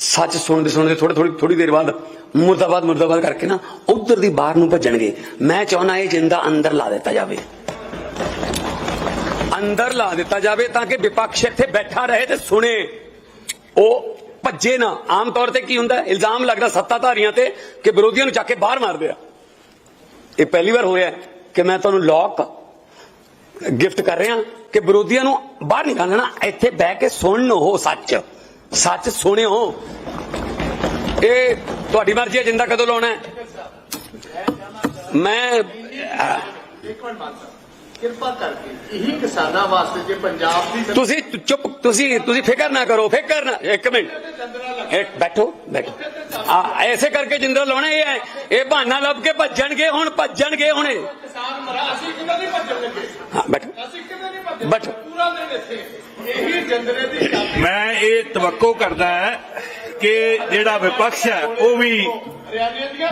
ਸੱਚ ਸੁਣਦੇ ਸੁਣਦੇ ਥੋੜੀ ਥੋੜੀ ਥੋੜੀ ਦੇਰ ਬਾਅਦ, ਮੁਰਦਾਬਾਦ ਮੁਰਦਾਬਾਦ ਕਰਕੇ ਨਾ ਉਧਰ ਦੀ ਬਾਹਰ ਨੂੰ ਭੱਜਣਗੇ। ਮੈਂ ਚਾਹੁੰਦਾ ਇਹ ਜਿੰਦਾ ਅੰਦਰ ਲਾ ਦਿੱਤਾ ਜਾਵੇ। ਅੰਦਰ ਲਾ ਦਿੱਤਾ ਜਾਵੇ ਤਾਂ ਕਿ ਵਿਪਕਸ਼ ਇੱਥੇ ਬੈਠਾ ਰਹੇ ਤੇ ਸੁਣੇ। ਉਹ ਭੱਜੇ ਨਾ। ਆਮ ਤੌਰ ਤੇ ਕੀ ਹੁੰਦਾ? ਇਲਜ਼ਾਮ ਲੱਗਦਾ ਸੱਤਾਧਾਰੀਆਂ ਤੇ ਕਿ ਵਿਰੋਧੀਆਂ ਨੂੰ ਚੱਕ ਕੇ ਬਾਹਰ ਮਾਰਦੇ ਆ ਇਹ ਪਹਿਲੀ ਵਾਰ ਹੋਇਆ ਕਿ ਮੈਂ ਤੁਹਾਨੂੰ ਲੋਕ ਗਿਫਟ ਕਰ ਰਿਹਾ ਕਿ ਵਿਰੋਧੀਆਂ ਨੂੰ ਬਾਹਰ ਨਿਕਾਲਣਾ। ਇੱਥੇ ਬਹਿ ਕੇ ਸੁਣਨ ਉਹ ਸੱਚ। ਸੱਚ ਸੁਣਿਓ। ਇਹ ਤੁਹਾਡੀ ਮਰਜ਼ੀ ਹੈ ਜਿੰਦਾ ਕਦੋਂ ਲਾਉਣਾ ਮੈਂ ਇੱਕ ਮਿੰਟ ਮਾਤਾ ਕਿਰਪਾ ਕਰਕੇ ਇਹੀ ਕਿਸਾਨਾਂ ਵਾਸਤੇ ਜੇ ਪੰਜਾਬ ਦੀ ਤੁਸੀਂ ਚੁੱਪ ਤੁਸੀਂ ਤੁਸੀਂ ਫਿਕਰ ਨਾ ਕਰੋ ਫਿਕਰ ਨਾ ਇੱਕ ਮਿੰਟ। ਇੱਕ ਬੈਠੋ ਬੈਠੋ। ਆ ਐਸੇ ਕਰਕੇ ਜਿੰਦਾ ਲਾਉਣਾ ਇਹ ਹੈ। ਇਹ ਬਹਾਨਾ ਲੱਭ ਕੇ ਭੱਜਣਗੇ ਹੁਣ ਭੱਜਣਗੇ ਹੁਣੇ। ਕਿਸਾਨ ਮਰਾ ਅਸੀਂ ਕਿਦਾਂ ਨਹੀਂ ਭੱਜਣ ਲੱਗੇ ਹਾਂ ਬੈਠੋ। ਅਸੀਂ ਕਿਦਾਂ ਨਹੀਂ ਭੱਜਣ ਬੈਠੋ। ਪੂਰਾ ਦਿਨ ਇੱਥੇ। ਜੰਦਰੇ ਮੈਂ ਇਹ ਤਵੱਕੋ ਕਰਦਾ ਹੈ ਕਿ ਜਿਹੜਾ ਵਿਪਕਸ਼ ਹੈ, ਉਹ ਵੀ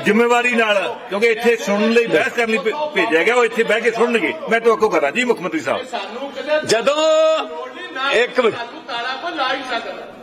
ਜ਼ਿੰਮੇਵਾਰੀ ਨਾਲ, ਕਿਉਂਕਿ ਇੱਥੇ ਸੁਣਨ ਲਈ ਬਹਿਸ ਕਰਨ ਲਈ ਭੇਜਿਆ ਗਿਆ, ਉਹ ਇੱਥੇ ਬਹਿ ਕੇ ਸੁਣਨਗੇ। ਮੈਂ ਤਵੱਕੋ ਕਰਾਂ ਜੀ, ਮੁੱਖ ਮੰਤਰੀ ਸਾਹਿਬ। ਜਦੋਂ ਇੱਕ ਮਿੰਟ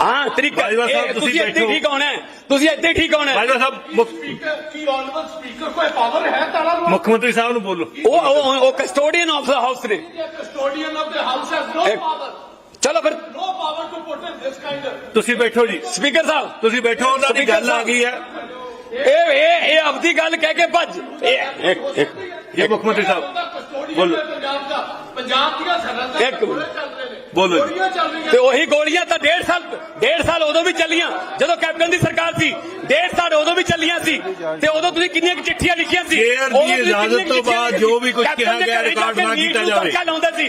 ਹਾਂ ਤਰੀਕਾ ਬਾਜਵਾ ਸਾਹਿਬ, ਇਹ ਤੁਸੀਂ ਤੁਸੀਂ ਇੱਥੇ ਬੈਠੋ। ਠੀਕ ਹੋਣਾ ਹੈ ਤੁਸੀਂ ਇੱਥੇ ਠੀਕ ਹੋਣਾ ਹੈ। ਬਾਜਵਾ ਸਾਹਿਬ ਮੁੱਖ- ਸਪੀਕਰ ਕੀ ਆਨਰੇਬਲ ਸਪੀਕਰ ਕੋਈ ਪਾਵਰ ਹੈ ਤਾਲਾ ਨੂੰ ਮੁੱਖ ਮੰਤਰੀ ਸਾਹਿਬ ਨੂੰ ਬੋਲੋ। ਉਹ ਉਹ ਉਹ ਕਸਟੋਡੀਅਨ ਆਫ ਦਾ ਹਾਊਸ ਨੇ। Custodian of the house has no ਇੱਕ- ਪਾਵਰ ਚਲੋ ਫਿਰ no power to put in this kind ਤੁਸੀਂ ਬੈਠੋ ਜੀ। ਸਪੀਕਰ ਸਾਹਿਬ। ਤੁਸੀਂ ਬੈਠੋ ਉਹਨਾਂ ਦੀ ਗੱਲ ਆ ਗਈ ਹੈ। ਇਹ ਇਹ ਇਹ ਆਪਦੀ ਗੱਲ ਕਹਿ ਕੇ ਭੱਜ ਇਹ ਇੱਕ ਇੱਕ ਜੀ ਮੁੱਖ ਮੰਤਰੀ ਸਾਹਿਬ ਬੋਲੋ। ਪੰਜਾਬ ਦਾ ਪੰਜਾਬ ਦੀਆਂ ਸਰਹੱਦਾਂ ਇੱਕ ਤੇ ਮਿੰਟ। ਚੱਲ ਨੇ ਬੋਲੋ ਜੀ। ਗੋਲੀਆਂ ਚੱਲ ਰਹੀਆਂ ਤੇ ਉਹੀ ਗੋਲੀਆਂ ਤਾਂ ਡੇਢ ਸਾਲ ਡੇਢ ਸਾਲ ਉਦੋਂ ਵੀ ਚੱਲੀਆਂ ਜਦੋਂ ਕੈਪਟਨ ਦੀ ਸਰਕਾਰ ਸੀ ਡੇਢ ਸਾਲ ਉਦੋਂ ਵੀ ਚੱਲੀਆਂ ਸੀ ਤੇ ਉਦੋਂ ਤੁਸੀਂ ਕਿੰਨੀਆਂ ਕੁ ਚਿੱਠੀਆਂ ਲਿਖੀਆਂ ਸੀ ਕੇਅਰ ਦੀ ਉਦੋਂ ਤੁਸੀਂ ਇਜਾਜ਼ਤ ਕਿੰਨੀਆਂ ਕੁ ਤੋਂ ਚਿੱਠੀਆਂ ਬਾਅਦ ਲਿਖੀਆਂ ਜੋ ਵੀ ਕੁਝ ਕਿਹਾ ਦੇ ਗਿਆ, ਘਰੇ ਜਾ ਰਿਕਾਰਡ ਨਾ ਕੀਤਾ ਜਾਵੇ। ਤੜਕਾ ਲਾਉਂਦਾ ਸੀ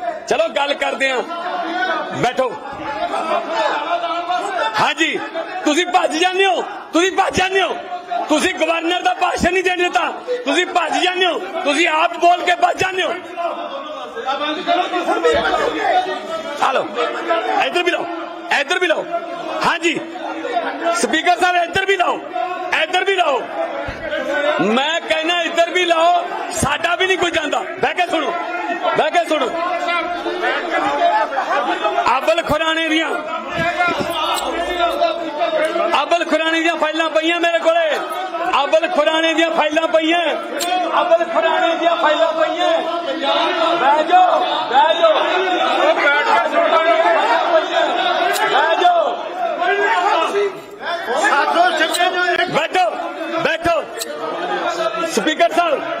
ਚਲੋ ਗੱਲ ਕਰਦੇ ਆਂ ਬੈਠੋ। ਹਾਂਜੀ, ਤੁਸੀਂ ਭੱਜ ਜਾਂਦੇ ਹੋ, ਤੁਸੀਂ ਭੱਜ ਜਾਂਦੇ ਹੋ। ਤੁਸੀਂ ਗਵਰਨਰ ਦਾ ਭਾਸ਼ਣ ਨਹੀਂ ਦੇਣ ਦਿੱਤਾ। ਤੁਸੀਂ ਭੱਜ ਜਾਂਦੇ ਹੋ, ਤੁਸੀਂ ਆਪ ਬੋਲ ਕੇ ਭੱਜ ਜਾਂਦੇ ਹੋ। ਹਲੋ, ਇੱਧਰ ਵੀ ਲਓ, ਇੱਧਰ ਵੀ ਲਓ। ਹਾਂਜੀ ਸਪੀਕਰ ਸਾਹਿਬ, ਇੱਧਰ ਵੀ ਲਓ, ਇੱਧਰ ਵੀ ਲਓ। ਮੈਂ ਕਹਿੰਦਾ ਇੱਧਰ ਵੀ ਲਓ, ਸਾਡਾ ਵੀ ਨਹੀਂ ਕੋਈ ਜਾਂਦਾ। ਬਹਿ ਕੇ ਸੁਣੋ, ਬਹਿ ਕੇ ਸੁਣੋ। ਅਬਲ ਖੁਰਾਣੇ ਦੀਆਂ ਅਬਲ ਖੁਰਾਣੇ ਦੀਆਂ ਫਾਈਲਾਂ ਪਈਆਂ ਮੇਰੇ ਕੋਲੇ ਅਬਲ ਖੁਰਾਣੇ ਦੀਆਂ ਫਾਈਲਾਂ ਪਈਆਂ ਅਬਲ ਖੁਰਾਣੇ ਦੀਆਂ ਫਾਈਲਾਂ ਪਈਆਂ ਬਹਿ ਜਾਓ ਬਹਿ ਜਾਓ ਉਹ ਬੈਠ ਕੇ ਸੁਣੋ ਬਹਿ ਜਾਓ ਬੈਠੋ ਬੈਠੋ ਸਪੀਕਰ ਸਾਹਿਬ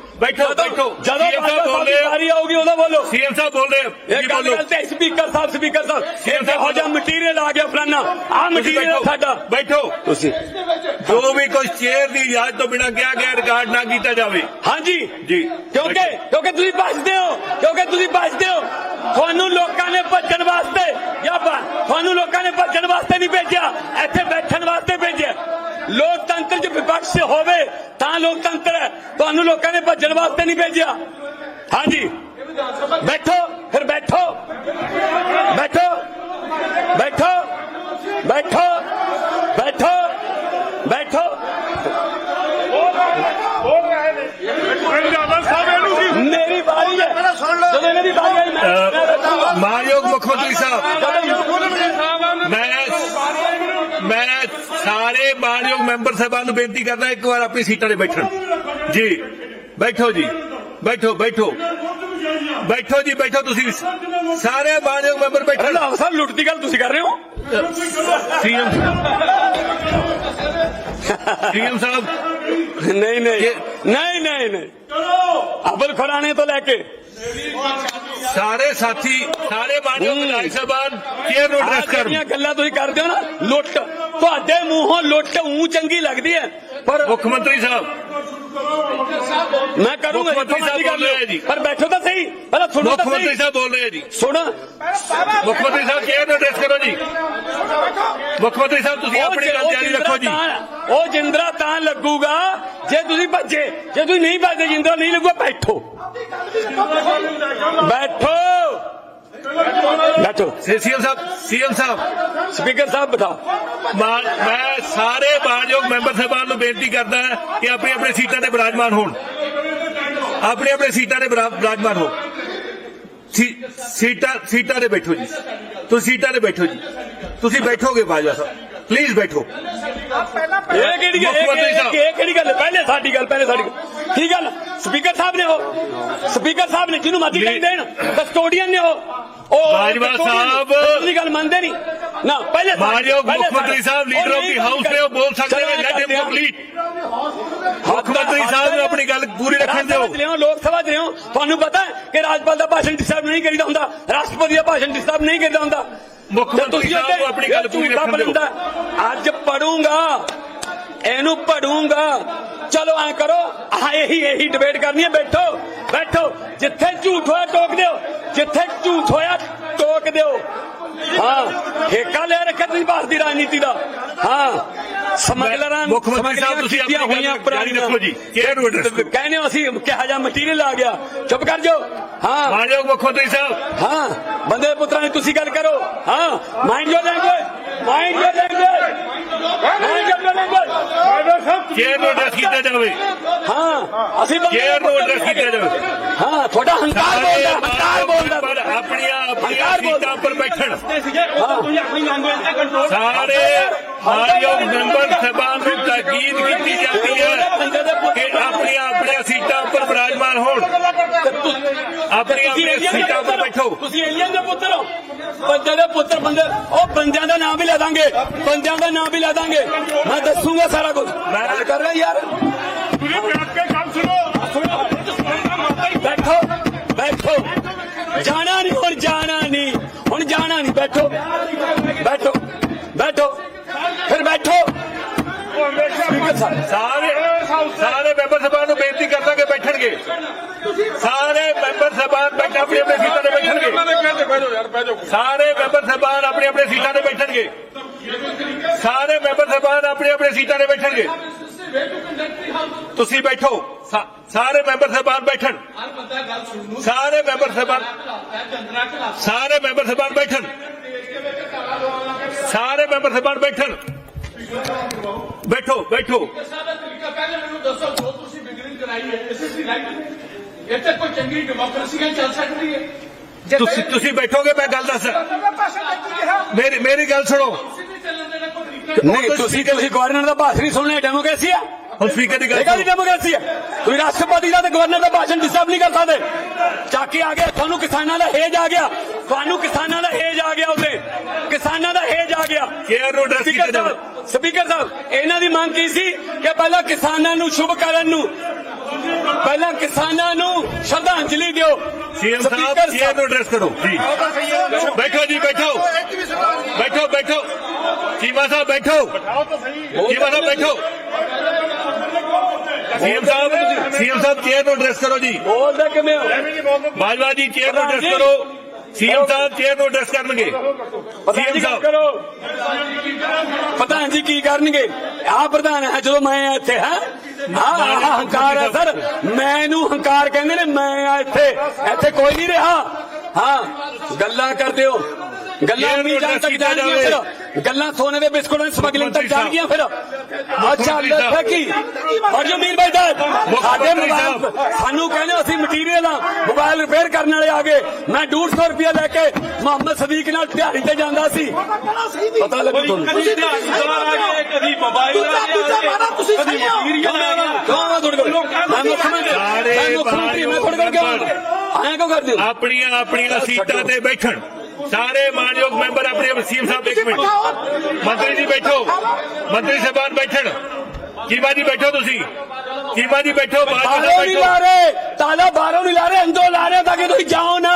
ਬੈਠੋ ਬੈਠੋ। ਜਦੋਂ ਸੀਐਮ ਸਾਹਿਬ ਬੋਲ ਤੁਹਾਡੀ ਰਹੇ ਵਾਰੀ ਆਊਗੀ ਉਦੋਂ ਬੋਲੋ। ਸੀਐਮ ਸਾਹਿਬ ਬੋਲ ਰਹੇ ਇਹ ਜੀ ਗੱਲ ਤੇ ਸਪੀਕਰ ਸਾਹਿਬ ਸਪੀਕਰ ਸਾਹਿਬ। ਸੀਐਮ ਸਾਹਿਬ ਇਹੋ ਜਿਹਾ ਮਟੀਰੀਅਲ ਆ ਗਿਆ ਫਲਾਨਾ। ਆ ਮਟੀਰੀਅਲ ਸਾਡਾ। ਬੈਠੋ। ਤੁਸੀਂ। ਜੋ ਵੀ ਕੋਈ ਚੇਅਰ ਦੀ ਇਜਾਜ਼ਤ ਤੋਂ ਬਿਨਾਂ ਕਿਹਾ ਗਿਆ ਰਿਕਾਰਡ ਨਾ ਕੀਤਾ ਜਾਵੇ। ਹਾਂਜੀ। ਜੀ। ਕਿਉਂਕਿ ਕਿਉਂਕਿ ਤੁਸੀਂ ਭੱਜਦੇ ਹੋ। ਕਿਉਂਕਿ ਤੁਸੀਂ ਭੱਜਦੇ ਹੋ। ਤੁਹਾਨੂੰ ਲੋਕਾਂ ਨੇ ਭੱਜਣ ਵਾਸਤੇ ਜਾਂ ਤੁਹਾਨੂੰ ਲੋਕਾਂ ਨੇ ਭੱਜਣ ਵਾਸਤੇ ਨਹੀਂ ਭੇਜਿਆ। ਇੱਥੇ ਬੈਠਣ ਵਾਸਤੇ ਭੇਜਿਆ। ਲੋਕਤੰਤਰ 'ਚ ਵਿਪਕਸ਼ ਹੋਵੇ ਤਾਂ ਲੋਕਤੰਤਰ ਹੈ। ਤੁਹਾਨੂੰ ਲੋਕਾਂ ਨੇ ਭੱਜਣ ਦੇਣ ਵਾਸਤੇ ਨਹੀਂ ਭੇਜਿਆ। ਹਾਂਜੀ। ਬੈਠੋ, ਫਿਰ ਬੈਠੋ। ਬੈਠੋ। ਬੈਠੋ। ਬੈਠੋ। ਬੈਠੋ। ਬੈਠੋ। ਮੇਰੀ ਮਾਨਯੋਗ ਮੁੱਖ ਮੰਤਰੀ ਸਾਹਿਬ, ਮੈਂ ਮੈਂ ਸਾਰੇ ਮਾਨਯੋਗ ਮੈਂਬਰ ਸਾਹਿਬਾਂ ਨੂੰ ਬੇਨਤੀ ਕਰਦਾ, ਇੱਕ ਵਾਰ ਆਪਣੀ ਸੀਟਾਂ 'ਤੇ ਬੈਠਣ। ਜੀ। ਬੈਠੋ ਜੀ। ਬੈਠੋ ਬੈਠੋ। ਬੈਠੋ ਜੀ ਬੈਠੋ ਤੁਸੀਂ। ਸਾਰੇ ਮਾਨਯੋਗ ਮੈਂਬਰ ਬੈਠਣ ਰੰਧਾਵਾ ਸਾਹਿਬ ਲੁੱਟ ਦੀ ਗੱਲ ਤੁਸੀਂ ਕਰ ਰਹੇ ਹੋ? ਸੀਐਮ ਸੀਐਮ ਸਾਹਿਬ। ਨਹੀਂ ਨਹੀਂ। ਨਹੀਂ ਨਹੀਂ ਨਹੀਂ। ਅਬਲ ਖੁਰਾਣੇ ਤੋਂ ਲੈ ਕੇ। ਸਾਰੇ ਸਾਥੀ ਸਾਰੇ ਮਾਨਯੋਗ। ਵਿਧਾਇਕ ਸਾਹਿਬਾਨ ਚੇਅਰ ਨੂੰ ਐਡਰੈਸ ਕਰਨ? ਜਿਹੜੀਆਂ ਗੱਲਾਂ ਤੁਸੀਂ ਕਰਦੇ ਹੋ ਨਾ ਲੁੱਟ। ਤੁਹਾਡੇ ਮੂੰਹੋਂ ਲੁੱਟ ਉਂ ਚੰਗੀ ਲੱਗਦੀ ਹੈ। ਪਰ ਮੁੱਖ ਮੰਤਰੀ ਸਾਹਿਬ ਮੈਂ ਕਰੂੰਗਾ ਮੁੱਖ ਮੰਤਰੀ ਜਿੱਥੋਂ ਮਰਜ਼ੀ ਸਾਹਿਬ ਕਰ ਬੋਲ ਰਹੇ ਲਿਓ। ਜੀ। ਪਰ ਬੈਠੋ ਤਾਂ ਸਹੀ ਪਹਿਲਾਂ ਸੁਣੋ ਮੁੱਖ ਤਾਂ ਮੰਤਰੀ ਸਹੀ। ਸਾਹਿਬ ਬੋਲ ਰਹੇ ਜੀ। ਸੁਣ। ਮੁੱਖ ਮੰਤਰੀ ਸਾਹਿਬ ਚੇਅਰ ਨੂੰ ਐਡਰੈਸ ਕਰੋ ਜੀ? ਮੁੱਖ ਮੰਤਰੀ ਸਾਹਿਬ ਤੁਸੀਂ ਆਪਣੀ ਜ- ਗੱਲ ਜਾਰੀ ਰੱਖੋ ਜੀ। ਉਹ ਜਿੰਦਰਾ ਤਾਂ ਲੱਗੂਗਾ ਜੇ ਤੁਸੀਂ ਭੱਜੇ ਜੇ ਤੁਸੀਂ ਨਹੀਂ ਭੱਜੇ ਜਿੰਦਰਾ ਨਹੀਂ ਲੱਗੂਗਾ ਬੈਠੋ। ਬੈਠੋ। ਬੈਠੋ ਸੀਐਮ ਸਾਹਿਬ ਸੀਐਮ ਸਾਹਿਬ। ਸਪੀਕਰ ਸਾਹਿਬ ਮਾਨ- ਮੈਂ ਸਾਰੇ ਮਾਨਯੋਗ ਮੈਂਬਰ ਸਾਹਿਬਾਨ ਨੂੰ ਬੇਨਤੀ ਕਰਦਾ ਕਿ ਆਪਣੀ ਆਪਣੀ ਸੀਟਾਂ ਤੇ ਬਿਰਾਜਮਾਨ ਹੋਣ। ਆਪਣੀ ਆਪਣੀ ਸੀਟਾਂ ਤੇ ਬਿਰਾ- ਬਿਰਾਜਮਾਨ ਹੋ ਸੀਟਾਂ ਸੀਟਾਂ ਤੇ ਬੈਠੋ ਜੀ। ਤੁਸੀਂ ਸੀਟਾਂ ਤੇ ਬੈਠੋ ਜੀ। ਤੁਸੀਂ ਬੈਠੋਗੇ ਬਾਜਵਾ ਸਾਹਿਬ। ਪਲੀਜ਼ ਬੈਠੋ। ਇਹ ਕਿਹੜੀ ਗੱਲ ਇਹ- ਕਿਹੜੀ ਗੱਲ? ਹੈ? ਪਹਿਲੇ ਸਾਡੀ ਗੱਲ ਪਹਿਲੇ ਸਾਡੀ ਕੀ ਗੱਲ? ਸਪੀਕਰ ਸਾਹਿਬ ਨੇ ਉਹ? ਸਪੀਕਰ ਸਾਹਿਬ ਨੇ ਜਿਹਨੂੰ ਮਰਜ਼ੀ ਕਹੀ ਦੇਣ ਕਸਟੋਡੀਅਨ ਨੇ ਉਹ? ਉਹ ਬਾਜਵਾ। ਸਾਹਿਬ। ਦੀ ਗੱਲ ਮੰਨਦੇ ਨਹੀਂ। ਨਾ ਪਹਿਲੇ ਮਾਨਯੋਗ ਮੁੱਖ ਮੰਤਰੀ। ਸਾਹਿਬ ਲੀਡਰ ਆਫ ਦੀ ਹਾਊਸ ਨੇ ਉਹ ਬੋਲ ਸਕਦੇ ਨੇ ਲੈਟ ਹਿਮ ਹਾਂ। ਕੰਪਲੀਟ ਮੁੱਖ ਮੰਤਰੀ ਸਾਹਿਬ ਨੂੰ ਆਪਣੀ ਗੱਲ ਪੂਰੀ ਰੱਖਣ ਦਿਓ। ਲੋਕ ਸਭਾ ਚ ਲਿਆਓ। ਤੁਹਾਨੂੰ ਪਤਾ ਹੈ ਕਿ ਰਾਜਪਾਲ ਦਾ ਭਾਸ਼ਣ ਡਿਸਟਰਬ ਨਹੀਂ ਕਰੀਦਾ ਹੁੰਦਾ। ਰਾਸ਼ਟਰਪਤੀ ਦਾ ਭਾਸ਼ਣ ਡਿਸਟਰਬ ਨਹੀਂ ਕਰੀਦਾ ਹੁੰਦਾ। ਮੁੱਖ ਮੰਤਰੀ ਸਾਹਿਬ ਆਪਣੀ ਗੱਲ ਪੂਰੀ ਰੱਖਣ ਦਿਓ। ਅੱਜ ਪੜੂੰਗਾ ਇਹਨੂੰ ਪੜੂੰਗਾ। ਚਲੋ ਐ ਕਰੋ। ਆ ਇਹੀ ਇਹੀ ਡਿਬੇਟ ਕਰਨੀ ਹੈ। ਬੈਠੋ ਬੈਠੋ। ਜਿੱਥੇ ਝੂਠ ਹੋਇਆ ਟੋਕ ਦਿਓ। ਜਿੱਥੇ ਝੂਠ ਹੋਇਆ ਟੋਕ ਦਿਓ। ਹਾਂ ਠੇਕਾ ਲੈ ਰੱਖਿਆ ਤੁਸੀਂ ਭਾਰਤ ਦੀ ਰਾਜਨੀਤੀ ਦਾ। ਹਾਂ ਸਮਗਲਰਾਂ ਮੁੱਖ ਮੰਤਰੀ ਸਾਹਿਬ ਤੁਸੀਂ ਆਪਣੀ ਕੀਤੀਆਂ ਹੋਈਆਂ ਜਾਰੀ ਰੱਖੋ ਜੀ। ਨੂੰ ਕਹਿੰਦੇ ਅਸੀਂ ਕਿਹਾ ਜਾ ਮਟੀਰੀਅਲ ਆ ਗਿਆ। ਚੁੱਪ ਕਰ ਜਾਓ। ਹਾਂ। ਮਾਨਯੋਗ ਮੁੱਖ ਮੰਤਰੀ ਸਾਹਿਬ। ਹਾਂ ਬੰਦੇ ਪੁੱਤਰਾਂ ਦੀ ਤੁਸੀਂ ਗੱਲ ਕਰੋ। ਹਾਂ mind your language mind your language chair ਨੂੰ ਐਡਰੈਸ ਕੀਤਾ ਜਾਵੇ? ਹਾਂ ਅਸੀਂ ਚੇਅਰ ਨੂੰ ਐਡਰੈਸ ਕੀਤਾ ਜਾਵੇ? ਹਾਂ ਤੁਹਾਡਾ ਹੰਕਾਰ ਬੋਲਦਾ ਹੰਕਾਰ ਬੋਲਦਾ। ਆਪਣੀਆਂ ਆਪਣੀਆਂ। ਸੀਟਾਂ ਉੱਪਰ ਬੈਠਣ। ਤੁਸੀਂ ਆਪਣੀ ਲੈਂਗੁਏਜ ਤੇ ਕੰਟਰੋਲ ਸਾਰੇ ਮਾਨਯੋਗ ਮੈਂਬਰ ਸਾਹਿਬਾਨ ਨੂੰ ਤਾਕੀਦ ਕੀਤੀ ਜਾਂਦੀ ਹੈ ਕਿ ਆਪਣੀਆਂ ਆਪਣੀਆਂ ਸੀਟਾਂ ਉੱਪਰ ਬਿਰਾਜਮਾਨ ਹੋਣ। ਆਪਣੀਆਂ ਆਪਣੀਆਂ ਸੀਟਾਂ ਉੱਪਰ ਬੈਠੋ। ਤੁਸੀਂ ਏਲੀਅਨ ਦੇ ਪੁੱਤਰ ਹੋ। ਬੰਦੇ ਦੇ ਪੁੱਤਰ ਬੰਦੇ ਉਹ ਬੰਦਿਆਂ ਦਾ ਨਾਮ ਵੀ ਲੈ ਦਾਂਗੇ। ਬੰਦਿਆਂ ਦਾ ਨਾਮ ਵੀ ਲੈ ਦਾਂਗੇ। ਮੈਂ ਦੱਸੂਗਾ ਸਾਰਾ ਕੁਝ। ਮੈਂ ਕਰ ਰਿਹਾ ਯਾਰ? ਤੁਸੀਂ ਬੈਠ ਕੇ ਗੱਲ ਸੁਣੋ। ਬੈਠੋ। ਬੈਠੋ। ਜਾਣਾ ਨਹੀਂ, ਹੁਣ ਜਾਣਾ ਨਹੀਂ। ਹੁਣ ਜਾਣਾ ਨਹੀਂ, ਬੈਠੋ। ਬੈਠੋ ਬੈਠੋ। ਫਿਰ ਬੈਠੋ। ਸਪੀਕਰ ਸਾਹਿਬ ਸਾਰੇ ਸਾਰੇ ਮੈਂਬਰ ਸਾਹਿਬਾਨ ਨੂੰ ਬੇਨਤੀ ਕਰਦਾ ਕਿ ਬੈਠਣਗੇ। ਸਾਰੇ ਮੈਂਬਰ ਸਾਹਿਬਾਨ ਬੈਠ ਆਪਣੀ ਆਪਣੀ ਸੀਟਾਂ ਤੇ ਬੈਠਣਗੇ। ਸਾਰੇ ਮੈਂਬਰ ਸਾਹਿਬਾਨ ਆਪਣੀ ਆਪਣੀ ਸੀਟਾਂ ਤੇ ਬੈਠਣਗੇ। ਸਾਰੇ ਮੈਂਬਰ ਸਾਹਿਬਾਨ ਆਪਣੀ ਆਪਣੀ ਸੀਟਾਂ ਤੇ ਬੈਠਣਗੇ। ਤੁਸੀਂ ਬੈਠੋ ਸਾ- ਸਾਰੇ ਮੈਂਬਰ ਸਾਹਿਬਾਨ ਬੈਠਣ ਸਾਰੇ ਮੈਂਬਰ ਸਾਹਿਬਾਨ ਸਾਰੇ ਮੈਂਬਰ ਸਾਹਿਬਾਨ ਬੈਠਣ ਸਾਰੇ ਮੈਂਬਰ ਸਾਹਿਬਾਨ ਬੈਠਣ ਬੈਠੋ ਬੈਠੋ ਸਾਡਾ ਤਰੀਕਾ ਪਹਿਲੇ ਮੈਨੂੰ ਦੱਸੋ ਜੋ ਤੁਸੀਂ ਬਿਗਨਿੰਗ ਕਰਾਈ ਹੈ ਇਸ ਇਸ ਦੀ ਰਾਈਟ ਇੱਥੇ ਕੋਈ ਚੰਗੀ ਡੈਮੋਕ੍ਰੇਸੀ ਹੈ ਚੱਲ ਸਕਦੀ ਹੈ ਤੁਸੀਂ ਤੁਸੀਂ ਬੈਠੋਗੇ ਮੈਂ ਗੱਲ ਦੱਸ ਮੇਰੀ ਮੇਰੀ ਗੱਲ ਸੁਣੋ ਤੁਸੀਂ ਵੀ ਚੱਲਣ ਦੇਣਾ ਕੋਈ ਤਰੀਕਾ ਨਹੀਂ ਤੁਸੀਂ ਤੁਸੀਂ ਗਵਰਨਰ ਦਾ ਭਾਸ਼ਣ ਹੀ ਸੁਣਨਾ ਡੈਮੋਕ੍ਰੇਸੀ ਆ? ਹੁਣ ਸਪੀਕਰ ਦੀ ਗੱਲ ਸੁਣੋ। ਡੈਮੋਕ੍ਰੇਸੀ ਹੈ ਤੁਸੀਂ ਰਾਸ਼ਟਰਪਤੀ ਦਾ ਤੇ ਗਵਰਨਰ ਦਾ ਭਾਸ਼ਣ ਡਿਸਟਰਬ ਨਹੀਂ ਕਰ ਸਕਦੇ। ਚਾਕੀ ਆ ਗਿਆ ਤੁਹਾਨੂੰ ਕਿਸਾਨਾਂ ਦਾ ਹੇਜ ਆ ਗਿਆ। ਤੁਹਾਨੂੰ ਕਿਸਾਨਾਂ ਦਾ ਹੇਜ ਆ ਗਿਆ ਉਹਦੇ ਕਿਸਾਨਾਂ ਦਾ ਹੇਜ ਆ ਗਿਆ। ਚੇਅਰ ਨੂੰ ਕੀਤਾ ਸਪੀਕਰ ਸਾਹਿਬ ਇਹਨਾਂ ਦੀ ਮੰਗ ਕੀ ਸੀ? ਕਿ ਪਹਿਲਾਂ ਕਿਸਾਨਾਂ ਨੂੰ ਸ਼ੁਭ ਕਰਨ ਨੂੰ ਪਹਿਲਾਂ ਕਿਸਾਨਾਂ ਨੂੰ ਸ਼ਰਧਾਂਜਲੀ ਦਿਓ। ਸੀਐਮ ਸਾਹਿਬ ਚੇਅਰ ਨੂੰ ਐਡਰੈਸ ਕਰੋ ਜੀ ਬੈਠੋ ਜੀ ਬੈਠੋ। ਬੈਠੋ ਬੈਠੋ। ਚੀਮਾ ਸਾਹਿਬ ਬੈਠੋ। ਚੀਮਾ ਸਾਹਿਬ ਬੈਠੋ। ਸੀਐਮ ਸਾਹਿਬ ਸੀਐਮ ਸਾਹਿਬ ਚੇਅਰ ਨੂੰ ਐਡਰੈਸ ਕਰੋ ਜੀ। ਬੋਲਦੇ ਕਿਵੇਂ ਹੋ? ਬਾਜਵਾ ਜੀ ਚੇਅਰ ਨੂੰ ਐਡਰੈਸ ਕਰੋ। ਸੀਐਮ ਸਾਹਿਬ ਚੇਅਰ ਨੂੰ ਐਡਰੈਸ ਕਰਨਗੇ। ਪ੍ਰਧਾਨ ਸੀਐਮ ਸਾਹਿਬ। ਪ੍ਰਧਾਨ ਜੀ ਕੀ ਕਰਨਗੇ? ਆ ਪ੍ਰਧਾਨ ਹੈ ਜਦੋਂ ਮੈਂ ਇੱਥੇ ਹਾਂ ਆਹ ਆਹ ਹੰਕਾਰ ਹੈ ਸਰ। ਮੈਨੂੰ ਹੰਕਾਰ ਕਹਿੰਦੇ ਨੇ ਮੈਂ ਆ ਇੱਥੇ ਇੱਥੇ ਕੋਈ ਨਹੀਂ ਰਿਹਾ। ਹਾਂ ਗੱਲਾਂ ਕਰਦੇ ਹੋ। ਗੱਲਾਂ ਜਾਣ ਤੱਕ ਜਾਣਗੀਆਂ। ਫਿਰ। ਗੱਲਾਂ ਸੋਨੇ ਦੇ ਬਿਸਕੁਟਾਂ ਦੀ ਸਮਗਲਿੰਗ ਤੱਕ ਜਾਣ ਗਈਆਂ ਫਿਰ। ਅੱਛਾ ਮੰਤਰੀ ਸਾਹਿਬ। ਲੈ ਕੀ ਔਰ ਜੋ ਮੀਰ ਭਾਈ ਦਾ ਸਾਡੇ ਮੋਬਾਈਲ ਸਾਹਿਬ। ਸਾਨੂੰ ਕਹਿੰਦੇ ਅਸੀਂ ਮਟੀਰੀਅਲ ਆ ਮੋਬਾਈਲ ਰਿਪੇਅਰ ਕਰਨ ਵਾਲੇ ਆ ਗਏ। ਮੈਂ 150 ਰੁਪਇਆ ਲੈ ਕੇ ਮੁਹੰਮਦ ਸਦੀਕ ਨਾਲ ਦਿਹਾੜੀ ਤੇ ਜਾਂਦਾ ਸੀ। ਪਤਾ ਲੱਗੂ ਤੁਹਾਨੂੰ। ਕਦੀ ਦਿਹਾੜੀਦਾਰ ਆ ਗਏ ਕਦੀ ਮੋਬਾਈਲ ਆ ਗਿਆ ਤੁਸੀਂ ਕਦੀ। ਮਟੀਰੀਅਲ ਆ ਗਿਆ ਕੌਣ ਆ ਤੁਹਾਡੇ ਕੋਲ। ਮੈਂ ਮੁੱਖ ਮੰਤਰੀ ਮੈਂ ਮੁੱਖ ਮੰਤਰੀ ਮੈਂ ਤੁਹਾਡੇ ਕੋਲ ਕਿਉਂ ਆਇਆ ਕਿਉਂ ਕਰਦੇ ਹੋ? ਆਪਣੀਆਂ ਆਪਣੀਆਂ ਸੀਟਾਂ ਤੇ ਬੈਠਣ। ਸਾਰੇ ਮਾਨਯੋਗ ਮੈਂਬਰ ਆਪਣੇ ਵਸੀਮ ਸਾਹਿਬ ਇੱਕ ਮਿੰਟ। ਮੰਤਰੀ ਜੀ ਬੈਠੋ। ਮੰਤਰੀ ਸਾਹਿਬਾਨ ਬੈਠਣ। ਚੀਮਾ ਜੀ ਬੈਠੋ ਤੁਸੀਂ? ਚੀਮਾ ਜੀ ਬੈਠੋ? ਬਾਹਰੋਂ ਨਹੀਂ ਬੈਠੋ। ਲਾ ਰਹੇ ਤਾਲਾ ਬਾਹਰੋਂ ਨਹੀਂ ਲਾ ਰਹੇ ਅੰਦਰੋਂ ਲਾ ਰਹੇ ਤਾਂ ਕਿ ਤੁਸੀਂ ਜਾਓ ਨਾ।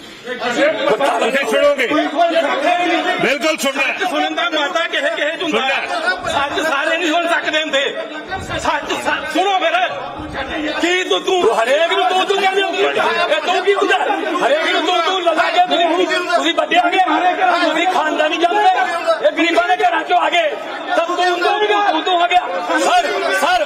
ਤੁਸੀਂ ਸੁਣੋਗੇ। ਬਿਲਕੁਲ ਸੁਣਨਾ ਹੈ। ਸੁਣਨ ਦਾ ਮਾਤਾ ਕਿਸੇ ਕਿਸੇ ਚ ਹੁੰਦਾ। ਹੈ। ਸੱਚ ਸਾਰੇ ਨਹੀਂ ਸੁਣ ਸਕਦੇ ਹੁੰਦੇ। ਸੱਚ ਸੁਣੋ ਫਿਰ। ਕੀ ਤੂੰ ਤੂੰ ਹਰੇਕ ਨੂੰ ਤੂੰ ਤੂੰ ਕਹਿੰਦੇ ਇਹ ਤੂੰ ਕੀ ਹੁੰਦਾ? ਹਰੇਕ ਨੂੰ ਤੂੰ ਤੂੰ ਲਗਾ ਕੇ ਤੁਸੀਂ ਤੁਸੀਂ ਵੱਡੇ ਆ ਗਏ ਤੁਸੀਂ ਖਾਨਦਾਨੀ ਜਾਂਦੇ। ਇਹ ਗਰੀਬਾਂ ਦੇ ਘਰਾਂ ਚੋਂ ਆ ਗਏ। ਤਾਂ ਤੂੰ ਤੂੰ ਤੂੰ ਆ ਗਿਆ। ਸਰ ਸਰ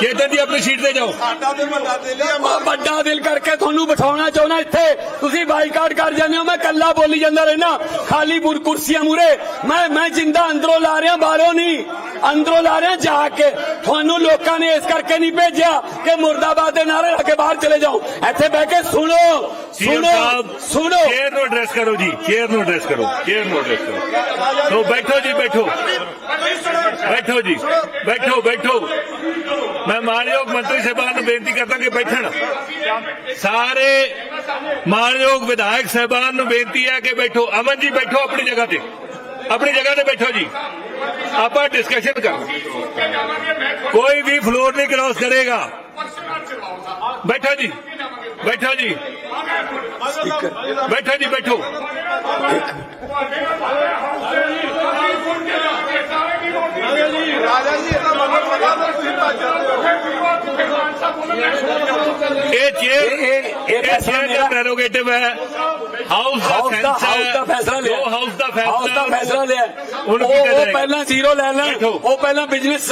ਚੇਤਨ ਜੀ ਆਪਣੀ ਸੀਟ ਤੇ ਜਾਓ। ਮੈਂ। ਵੱਡਾ ਦਿਲ ਕਰਕੇ ਤੁਹਾਨੂੰ ਬਿਠਾਉਣਾ ਚਾਹੁੰਦਾ ਇੱਥੇ। ਤੁਸੀਂ ਬਾਈਕਾਟ ਕਰ ਜਾਂਦੇ ਹੋ ਮੈਂ ਕੱਲਾ ਬੋਲੀ ਜਾਂਦਾ ਰਹਿਣਾ ਖਾਲੀ ਬੁਰ ਕੁਰਸੀਆਂ ਮੂਰੇ ਮੈਂ ਮੈਂ ਜਿੰਦਾ ਅੰਦਰੋਂ ਲਾ ਰਿਹਾ ਬਾਹਰੋਂ ਨਹੀਂ। ਅੰਦਰੋਂ ਲਾ ਰਿਹਾ ਜਾ ਕੇ। ਤੁਹਾਨੂੰ ਲੋਕਾਂ ਨੇ ਇਸ ਕਰਕੇ ਨਹੀਂ ਭੇਜਿਆ ਕਿ ਮੁਰਦਾਬਾਦ ਦੇ ਨਾਰੇ ਲਾ ਕੇ ਬਾਹਰ ਚਲੇ ਜਾਓ। ਇੱਥੇ ਬਹਿ ਕੇ ਸੁਣੋ। ਸੁਣੋ। ਸੁਣੋ। ਚੇਅਰ ਨੂੰ ਐਡਰੈਸ ਕਰੋ ਜੀ। ਚੇਅਰ ਨੂੰ ਐਡਰੈਸ ਕਰੋ। ਚੇਅਰ ਨੂੰ ਐਡਰੈਸ ਕਰੋ। ਸੋ ਬੈਠੋ ਜੀ ਬੈਠੋ। ਬੈਠੋ ਜੀ। ਬੈਠੋ ਬੈਠੋ। ਮੈਂ ਮਾਨਯੋਗ ਮੰਤਰੀ ਸਾਹਿਬਾਨ ਨੂੰ ਬੇਨਤੀ ਕਰਦਾ ਕਿ ਬੈਠਣ। ਸਾਰੇ ਮਾਨਯੋਗ ਵਿਧਾਇਕ ਸਾਹਿਬਾਨ ਨੂੰ ਬੇਨਤੀ ਹੈ ਕਿ ਬੈਠੋ। ਅਮਨ ਜੀ, ਬੈਠੋ ਆਪਣੀ ਜਗ੍ਹਾ ਤੇ। ਆਪਣੀ ਜਗ੍ਹਾ ਤੇ ਬੈਠੋ ਜੀ। ਆਪਾਂ ਡਿਸਕਸ਼ਨ ਕਰ ਕੋਈ ਵੀ ਫਲੋਰ ਨਹੀਂ ਕ੍ਰਾਸ ਕਰੇਗਾ। ਬੈਠੋ ਜੀ। ਬੈਠੋ ਜੀ। ਬੈਠੋ ਜੀ, ਬੈਠੋ। ਰਾਜਾ ਜੀ ਇਹ ਤਾਂ ਇਹ ਚੇਅਰ ਇਹ- ਇਹ- ਇਹ ਇਹ ਫੈਸਲਾ ਚੇਅਰ ਮੇਰਾ- ਦਾ ਪ੍ਰੈਰੋਗੇਟਿਵ ਹੈ ਹਾਊਸ ਦਾ ਹਾਊਸ ਦਾ ਸੈਂਸ ਹਾਊਸ ਦਾ ਫੈਸਲਾ ਲਿਆ ਜੋ ਹਾਊਸ ਦਾ ਫੈਸਲਾ ਹਾਊਸ ਦਾ ਫੈਸਲਾ ਲਿਆ ਉਹਨੂੰ ਉਹ ਕੀਤਾ ਉਹ। ਪਹਿਲਾਂ ਜ਼ੀਰੋ ਲੈ ਲੈਣ। ਉਹ ਪਹਿਲਾਂ ਬਿਜ਼ਨਸ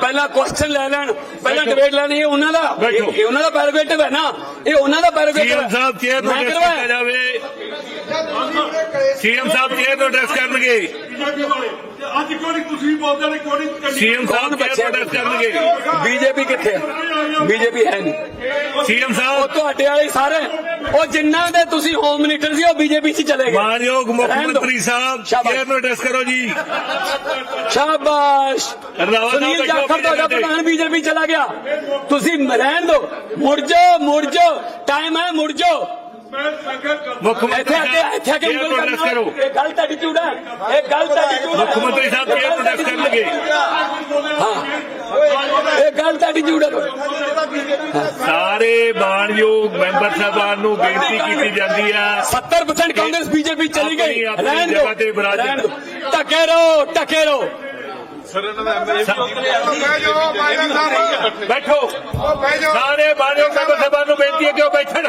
ਪਹਿਲਾਂ ਕੁਐਸਚਨ ਲੈ ਲੈਣ ਪਹਿਲਾਂ। ਡਿਬੇਟ ਲੈਣੀ ਇਹ ਉਹਨਾਂ ਦਾ। ਇਹ ਇਹ ਉਹਨਾਂ ਦਾ ਪੈਰੋਗੇਟਿਵ ਹੈ ਨਾ ਇਹ ਉਹਨਾਂ ਦਾ ਪੈਰੋਗੇਟਿਵ ਸੀਐਮ ਸਾਹਿਬ ਚੇਅਰ ਕਰਵਾਇਆ। ਕੀਤਾ ਜਾਵੇ ਸੀਐਮ ਸਾਹਿਬ ਚੇਅਰ ਨੂੰ ਐਡਰੈਸ ਕਰਨਗੇ। ਅੱਜ ਕਿਉਂ ਨਹੀਂ ਤੁਸੀਂ ਬੋਲਦੇ ਨੇ ਕਿਉਂ ਨਹੀਂ ਸੀਐਮ ਸਾਹਿਬ ਚੇਅਰ ਨੂੰ ਐਡਰੈਸ ਕਰਨਗੇ। ਬੀਜੇਪੀ ਕਿੱਥੇ ਹੈ ਬੀਜੇਪੀ ਹੈ ਨਹੀਂ। ਸੀਐਮ ਉਹ ਸਾਹਿਬ ਤੁਹਾਡੇ ਵਾਲੇ ਸਾਰੇ ਉਹ ਜਿੰਨਾ ਦੇ ਤੁਸੀਂ ਹੋਮ ਮਿਨਿਸਟਰ ਸੀ ਉਹ ਬੀਜੇਪੀ 'ਚ ਚਲੇ ਗਏ। ਮਾਨਯੋਗ ਮੁੱਖ। ਮੰਤਰੀ ਸਾਹਿਬ। ਚੇਅਰ ਨੂੰ ਐਡਰੈਸ ਕਰੋ ਜੀ। ਸ਼ਾਬਾਸ਼। ਸੁਨੀਲ ਜਾਖੜ ਤੁਹਾਡਾ ਪ੍ਰਧਾਨ ਬੀਜੇਪੀ ਚਲਾ ਗਿਆ। ਤੁਸੀਂ ਰਹਿਣ ਦਿਓ। ਮੁੜ ਜਾਓ ਮੁੜ ਜਾਓ। ਟਾਈਮ ਹੈ ਮੁੜ ਜਾਓ। ਮੁੱਖ ਮੰਤਰੀ ਇੱਥੇ ਆ ਕੇ ਸਾਹਿਬ ਇੱਥੇ ਆ ਕੇ ਉਂਗਲ ਕਰਨਾ ਇਹ ਗਲਤ ਐਟੀਟਿਊਡ ਹੈ। ਇਹ ਗਲਤ ਐਟੀਟਿਊਡ ਹੈ। ਮੁੱਖ ਮੰਤਰੀ ਸਾਹਿਬ ਨੂੰ ਐਡਰੈਸ ਕਰਨਗੇ। ਹਾਂ। ਇਹ ਗਲਤ ਐਟੀਟਿਊਡ ਹੈ। ਸਾਰੇ ਮਾਨਯੋਗ ਮੈਂਬਰ ਸਾਹਿਬਾਨ ਨੂੰ ਬੇਨਤੀ ਕੀਤੀ ਜਾਂਦੀ ਹੈ। 70% ਕਾਂਗਰਸ ਬੀਜੇਪੀ ਚਲੀ ਗਈ। ਰਹਿਣ ਦਿਓ ਟਕੇ ਰਹੋ ਟਕੇ ਰਹੋ। ਬੈਠੋ। ਸਾਰੇ ਮਾਨਯੋਗ ਮੈਂਬਰ ਸਾਹਿਬਾਨ ਨੂੰ ਬੇਨਤੀ ਹੈ ਕਿ ਉਹ ਬੈਠਣ।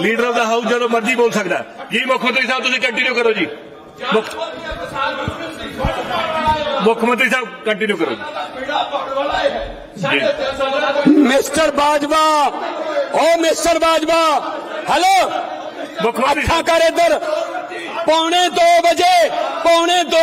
ਲੀਡਰ ਆਫ ਦਾ ਹਾਊਸ ਜਦੋਂ ਮਰਜ਼ੀ ਬੋਲ ਸਕਦਾ ਹੈ। ਜੀ ਮੁੱਖ ਮੰਤਰੀ ਸਾਹਿਬ ਤੁਸੀਂ ਕੰਟੀਨਿਊ ਕਰੋ ਜੀ ਮੁੱਖ ਮੁੱਖ ਮੰਤਰੀ ਸਾਹਿਬ ਕੰਟੀਨਿਊ ਕਰੋ ਜੀ ਮਿਸਟਰ ਬਾਜਵਾ ਓ ਮਿਸਟਰ ਬਾਜਵਾ ਹੈਲੋ ਮੁੱਖ ਮੰਤਰੀ ਅੱਖਾਂ ਸਾਹਿਬ ਕਰ ਇੱਧਰ ਪੌਣੇ 2 ਵਜੇ ਪੌਣੇ 2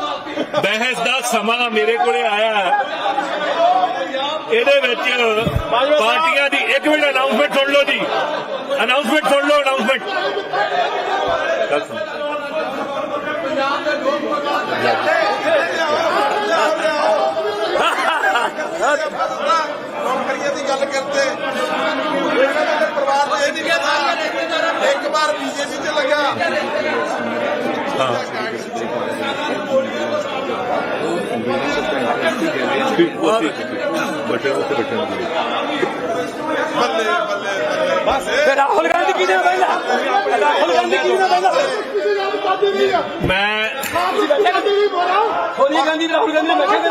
ਬਹਿਸ ਦਾ ਸਮਾਂ ਮੇਰੇ ਕੋਲੇ ਆਇਆ। ਇਹਦੇ ਵਿੱਚ ਪਾਰਟੀਆਂ ਦੀ ਇੱਕ ਮਿੰਟ ਅਨਾਉਂਸਮੈਂਟ ਸੁਣ ਲਓ ਜੀ। ਅਨਾਉਂਸਮੈਂਟ ਸੁਣ ਲਓ ਅਨਾਉਂਸਮੈਂਟ ਨੌਕਰੀਆਂ ਦੀ ਗੱਲ ਕਰਦੇ ਇਹਨਾਂ ਦੇ ਪਰਿਵਾਰ ਨੂੰ ਇਹ ਨਹੀਂ ਕਹਿੰਦਾ ਇੱਕ ਵਾਰ ਬੀਜੇਪੀ ਚ ਲੱਗਾ। ਬੱਲੇ ਬੱਲੇ ਬੱਲੇ ਤੇ ਰਾਹੁਲ ਗਾਂਧੀ ਕਿਹਨੇ ਬੈਠਾ ਰਾਹੁਲ ਗਾਂਧੀ ਕਿਹਨੇ ਬੈਠਾ ਮੈਂ ਸੋਨੀਆ ਗਾਂਧੀ ਰਾਹੁਲ ਗਾਂਧੀ ਨੇ। ਬੈਠੇ ਨੇ।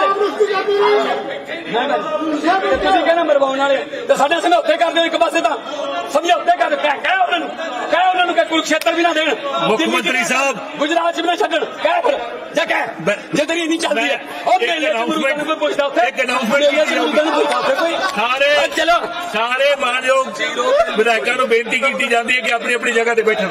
ਤੇ ਤੁਸੀਂ ਕਹਿੰਦੇ ਮਰਵਾਉਣ ਵਾਲੇ। ਤੇ ਸਾਡੇ ਸਮਝੌਤੇ ਕਰਦੇ ਹੋ ਇੱਕ ਪਾਸੇ ਤਾਂ। ਸਮਝੌਤੇ ਕਰ ਕਹਿ ਕਹਿ ਉਹਨਾਂ ਨੂੰ। ਕਹਿ ਉਹਨਾਂ ਨੂੰ ਕਿ ਕੁਰਕਸ਼ੇਤਰ ਵੀ ਨਾ ਦੇਣ। 'ਚ ਮੰਤਰੀ ਸਾਹਿਬ। ਗੁਜਰਾਤ ਚ ਵੀ ਨਾ ਛੱਡਣ। ਕਹਿ ਫਿਰ। ਜਾ ਕਹਿ ਮੈਂ- ਜੇ ਤੇਰੀ ਨਹੀਂ ਚੱਲਦੀ ਹੈ ਉਹ ਮੇਲੇ ਮੁਰਗਾ ਨੂੰ ਕੋਈ ਪੁੱਛਦਾ ਉੱਥੇ ਇੱਕ announcement ਮੇਲੇ ਮੁਰਗਾ ਨੂੰ ਪੁੱਛਦਾ ਉੱਥੇ ਕੋਈ ਸਾਰੇ ਚਲੋ ਸਾਰੇ ਮਾਨਯੋਗ ਵਿਧਾਇਕਾਂ ਨੂੰ ਬੇਨਤੀ ਕੀਤੀ ਜਾਂਦੀ ਹੈ ਕਿ ਆਪਣੀ ਆਪਣੀ ਜਗ੍ਹਾ ਤੇ ਬੈਠਣ